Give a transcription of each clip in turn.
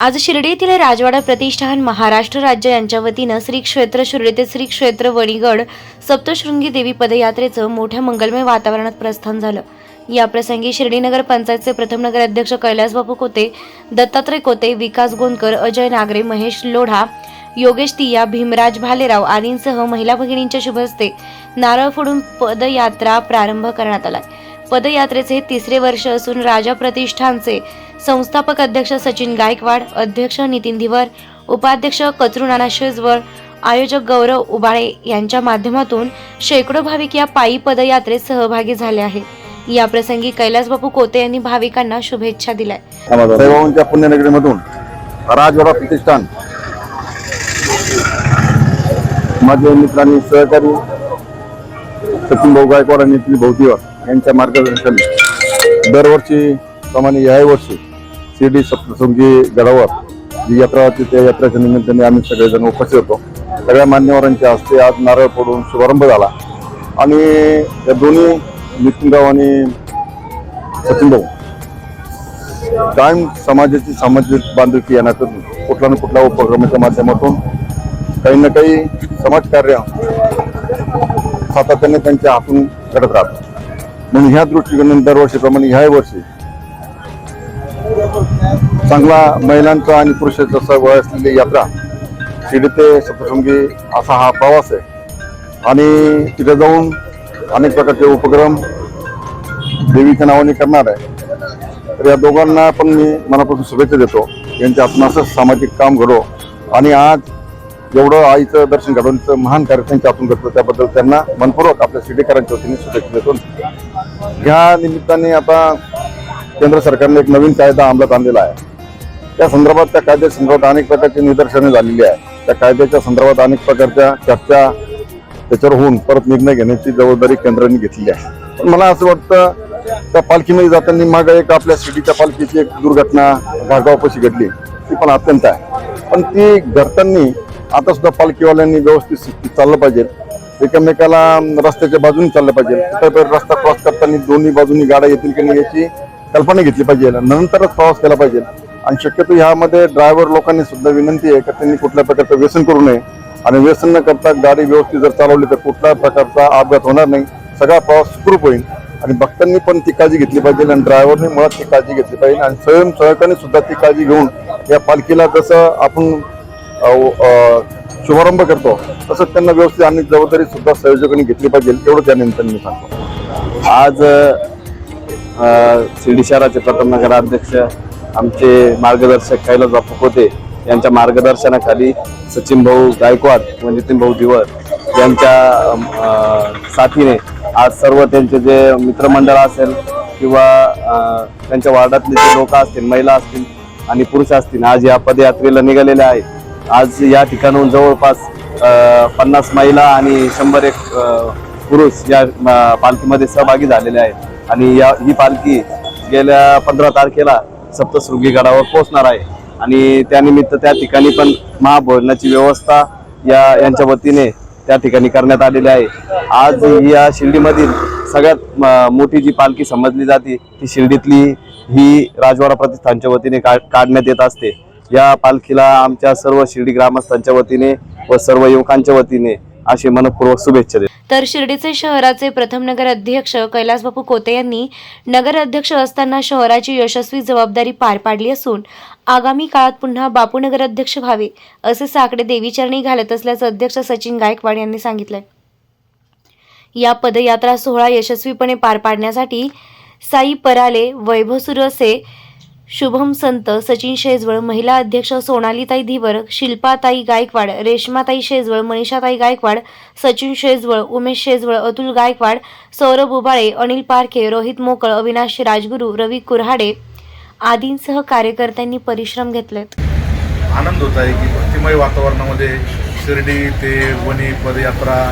आज शिर्डी येथील राजवाडा प्रतिष्ठान महाराष्ट्र राज्य यांच्या वतीनं श्री क्षेत्र शिर्डी ते श्री क्षेत्र वणीगड सप्तशृंगी देवी पदयात्रेचं मोठ्या मंगलमय वातावरणात प्रस्थान झालं. या प्रसंगी शिर्डी नगर पंचायतचे प्रथम नगर अध्यक्ष कैलासबापू कोते दत्तात्रय कोते विकास गोंदकर अजय नागरे महेश लोढा योगेश तिया भीमराज भालेराव आदींसह महिला भगिनींच्या शुभ हस्ते नारळ फोडून पदयात्रा प्रारंभ करण्यात आला पदयात्रेचे हे तिसरे वर्ष असून राजा प्रतिष्ठानचे संस्थापक अध्यक्ष सचिन गायकवाड अध्यक्ष नितीन धिवर उपाध्यक्ष कचरुनाना शेजवळ आयोजक गौरव उबाळे यांच्या माध्यमातून शेकडो भाविक या पायी पदयात्रेत सहभागी झाले आहेत या प्रसंगी कैलासबापू कोते यांनी भाविकांना शुभेच्छा दिल्या. पुण्यनगरीमधून राजवाडा प्रतिष्ठान. माझे मित्र सहकारी सचिन भाऊ गायकवाड आणि भोवतीवर यांच्या मार्गदर्शनाने दरवर्षी प्रमाणे याही वर्षी शिर्डी सप्तशृंगी गडावर जी यात्रा होती त्या यात्राच्या निमित्ताने आम्ही सगळेजण उपस्थित होतो. सगळ्या मान्यवरांच्या हस्ते आज नारळ पडून शुभारंभ झाला. आणि या दोन्ही नितीनराव आणि सचिन भाऊ कायम समाजाची सामाजिक बांधिलकी येण्यातून कुठला ना कुठल्या उपक्रमाच्या माध्यमातून काही ना काही समाजकार्य सातत्याने त्यांच्या हातून घडत राहतं. म्हणून ह्या दृष्टिकोनाने दरवर्षीप्रमाणे ह्याही वर्षी चांगला महिलांचा आणि पुरुषांचा सहभाग असलेली यात्रा शिर्डी ते सप्तशृंगी असा हा प्रवास आहे. आणि तिथे जाऊन अनेक प्रकारचे उपक्रम देवीच्या नावाने करणार आहे. तर या दोघांना पण मी मनापासून शुभेच्छा देतो. यांच्या आपण असं सामाजिक काम घडो. आणि आज एवढं आईचं दर्शन घडवण्याचं महान कार्य त्यांच्या हातून घडतं त्याबद्दल त्यांना मनपूर्वक आपल्या शिर्डीकरांच्या वतीने शुभेच्छा देतो. ह्या निमित्ताने आता केंद्र सरकारने एक नवीन कायदा अंमलात आणलेला आहे. त्या संदर्भात त्या कायद्या संदर्भात अनेक प्रकारची निदर्शने झालेली आहे त्या कायद्याच्या संदर्भात अनेक प्रकारच्या चर्चा त्याच्यावर होऊन परत निर्णय घेण्याची जबाबदारी केंद्राने घेतलेली आहे. पण मला असं वाटतं त्या पालखीमध्ये जाताना मागं एक आपल्या सिटीच्या पालखीची एक दुर्घटना घागावपाशी घडली ती पण अत्यंत आहे. पण ती घडताना आता सुद्धा पालखीवाल्यांनी व्यवस्थित चाललं पाहिजे. एकमेकाला रस्त्याच्या बाजूने चाललं पाहिजे. रस्ता क्रॉस करताना दोन्ही बाजूनी गाड्या येतील की नाही याची कल्पना घेतली पाहिजे नंतरच प्रवास केला पाहिजे. आणि शक्यतो ह्यामध्ये ड्रायव्हर लोकांनी सुद्धा विनंती आहे का त्यांनी कुठल्या प्रकारचं व्यसन करू नये. आणि व्यसन न करता गाडी व्यवस्थित जर चालवली तर कुठल्या प्रकारचा अपघात होणार नाही. सगळा प्रवास सुखरूप होईल. आणि भक्तांनी पण ती काळजी घेतली पाहिजे आणि ड्रायव्हरने मुळात ती काळजी घेतली पाहिजे. आणि स्वयंसेवकांनी सुद्धा ती काळजी घेऊन या पालखीला कसं आपण शुभारंभ करतो. तसंच त्यांना व्यवस्थित आणि जबाबदारी सुद्धा संयोजकांनी घेतली पाहिजे एवढं त्या निमित्ताने मी सांगतो. आज शिर्डी शहराचे प्रथम नगराध्यक्ष आमचे मार्गदर्शक कैलास बापू होते यांच्या मार्गदर्शनाखाली सचिन भाऊ गायकवाड व नितीन भाऊ दिवर यांच्या साथीने आज सर्व त्यांचे जे मित्रमंडळ असेल किंवा त्यांच्या वार्डातले जे लोक असतील महिला असतील आणि पुरुष असतील आज या पदयात्रेला निघालेल्या आहेत. आज या ठिकाणाहून जवळपास पन्नास महिला आणि शंभर एक पुरुष या पालखीमध्ये सहभागी झालेले आहेत. आणि या ही पालखी गेल्या पंधरा तारखेला सप्तशृंगी गडावर पोहोचणार आहे. आणि त्यानिमित्त त्या ठिकाणी पण महाभोजनाची व्यवस्था या यांच्या वतीने त्या ठिकाणी करण्यात आलेली आहे. आज या शिर्डीमधील सगळ्यात मोठी जी पालखी समजली जाते ती शिर्डीतली ही राजवाडा प्रतिष्ठानच्या वतीने का काढण्यात येत असते. या पालखीला आमच्या सर्व शिर्डी ग्रामस्थांच्या वतीने व सर्व युवकांच्या वतीने अशी मनपूर्वक शुभेच्छा देत. तर शिर्डीचे शहराचे प्रथम नगर अध्यक्ष कैलासबापू कोते यांनी नगर अध्यक्ष असताना शहराची यशस्वी जबाबदारी पार पाडली असून आगामी काळात पुन्हा बापू नगर अध्यक्ष व्हावे असे साकडे देवीचरणी घालत असल्याचं अध्यक्ष सचिन गायकवाड यांनी सांगितलंय. या पदयात्रा सोहळा यशस्वीपणे पार पाडण्यासाठी साई पराले वैभव सुरसे शुभम संत सचिन शेजवळ महिला अध्यक्ष सोनालीताई धीवर शिल्पाताई गायकवाड रेश्माताई शेजवळ मनीषाताई गायकवाड सचिन शेजवळ उमेश शेजवळ अतुल गायकवाड सौरभ उबाळे अनिल पारखे रोहित मोकळ अविनाश राजगुरू रवी कुऱ्हाडे आदींसह कार्यकर्त्यांनी परिश्रम घेतलेत. आनंद होत आहे की भक्तिमय वातावरणामध्ये शिर्डी ते वणी पदयात्रा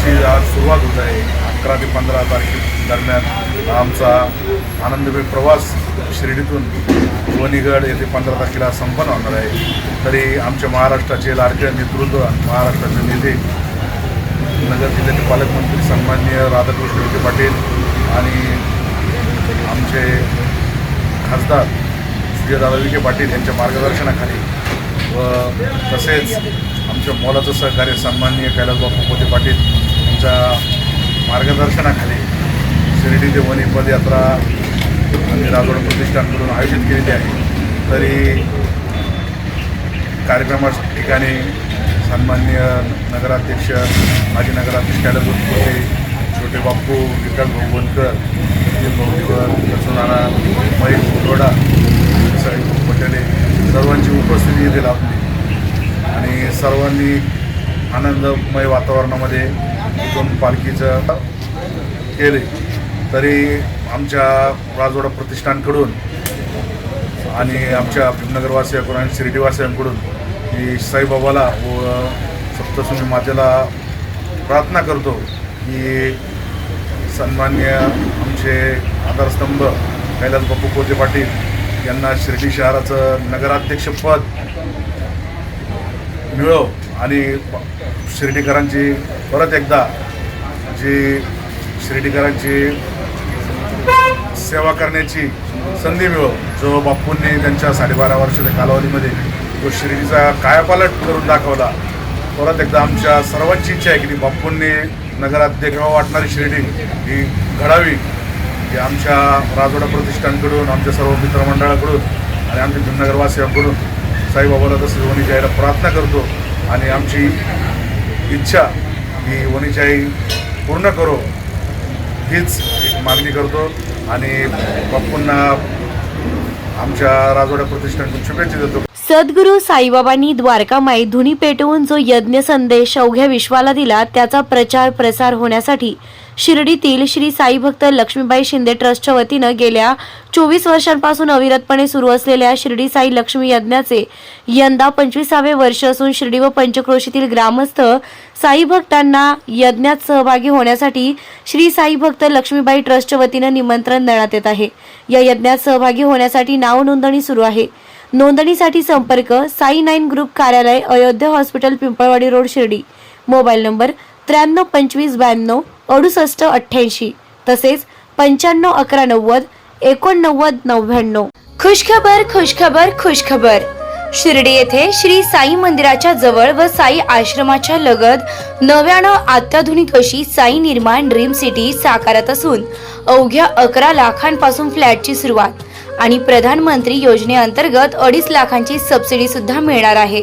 ची आज सुरुवात होत आहे. अकरा ते पंधरा तारखे दरम्यान आमचा आनंदमय प्रवास शिर्डीतून वणीगड येथे पंधरा तारखेला संपन्न होणार आहे. तरी आमच्या महाराष्ट्राचे लाडके नेतृत्व महाराष्ट्राचे नेते नगर जिल्ह्याचे पालकमंत्री सन्माननीय राधाकृष्ण विखे पाटील आणि आमचे खासदार दादा विखे पाटील यांच्या मार्गदर्शनाखाली व तसेच आमच्या मोलाचं सहकार्य सन्माननीय कैलासबाबा पोते पाटील यांच्या मार्गदर्शनाखाली शिर्डीचे ते पदयात्रा आम्ही राजवाडा प्रतिष्ठानकडून आयोजित केलेली आहे. तरी कार्यक्रमा ठिकाणी सन्मान्य नगराध्यक्ष माजी नगराध्यक्ष कैलासबापू पोते छोटे बाप्पू विकास भाऊ बनकर नितीन महेश बोरोडा साहेब पटेले सर्वांची उपस्थिती येथे लाभली. आणि सर्वांनी आनंदमय वातावरणामध्ये दोन पालखीचं केले. तरी आमच्या राजवाडा प्रतिष्ठानकडून आणि आमच्या भीमनगरवासियांकडून आणि शिर्डीवासियांकडून मी साईबाबाला व सप्तशृंगी मातेला प्रार्थना करतो की सन्मान्य आमचे आधारस्तंभ कैलास बापू कोते पाटील यांना शिर्डी शहराचं नगराध्यक्षपद मिळो आणि शिर्डीकरांची परत एकदा जी शिर्डीकरांची सेवा करण्याची संधी मिळो जो बाप्पूंनी त्यांच्या साडेबारा वर्षाच्या कालावधीमध्ये तो शिर्डीचा कायापालट करून दाखवला परत एकदा आमच्या सर्वांची इच्छा आहे की ती बापूंनी नगराध्यक्ष वाटणारी शिर्डी ही घडावी. ही आमच्या राजवाडा प्रतिष्ठानकडून आमच्या सर्व मित्रमंडळाकडून आणि आमच्या भीमनगरवासियांकडून साईबाबाला तसंच वणीच्या आईला प्रार्थना करतो आणि आमची इच्छा ही वणीची आई पूर्ण करो. हीच मागणी करतो आणि बापूंना आमच्या राजवाड्या प्रतिष्ठानकडून शुभेच्छा देतो. सद्गुरू साईबाबांनी द्वारकामाई धुनी पेटवून जो यज्ञ संदेश अवघ्या विश्वाला दिला त्याचा प्रचार प्रसार होण्यासाठी शिर्डीतील श्री साई भक्त लक्ष्मीबाई शिंदे ट्रस्टच्या वतीनं गेल्या चोवीस वर्षांपासून अविरतपणे सुरू असलेल्या शिर्डी साई लक्ष्मी यज्ञाचे यंदा पंचवीसावे वर्ष असून शिर्डी व पंचक्रोशीतील ग्रामस्थ साई भक्तांना यज्ञात सहभागी होण्यासाठी श्री साई भक्त लक्ष्मीबाई ट्रस्टच्या वतीनं निमंत्रण देण्यात येत आहे. या यज्ञात सहभागी होण्यासाठी नाव नोंदणी सुरू आहे. नोंदणीसाठी संपर्क साई नाईन ग्रुप कार्यालय Ayodhya hospital Pimpalwadi road Shirdi. Mobile number त्र्याण्णव पंचवीस ब्याण्णव अडुसष्ट अठ्ठ्याऐंशी तसेच पंच्याण्णव अकरा नव्वद एकोणनव्वद नव्याण्णव. खुशखबर खुशखबर खुशखबर. शिर्डी येथे श्री साई मंदिराच्या जवळ व साई आश्रमाच्या लगत नव्यानं अत्याधुनिक अशी साई निर्माण ड्रीम सिटी साकारत असून अवघ्या अकरा लाखांपासून फ्लॅटची सुरुवात आणि प्रधानमंत्री योजनेअंतर्गत अडीच लाखांची सबसिडी सुद्धा मिळणार आहे.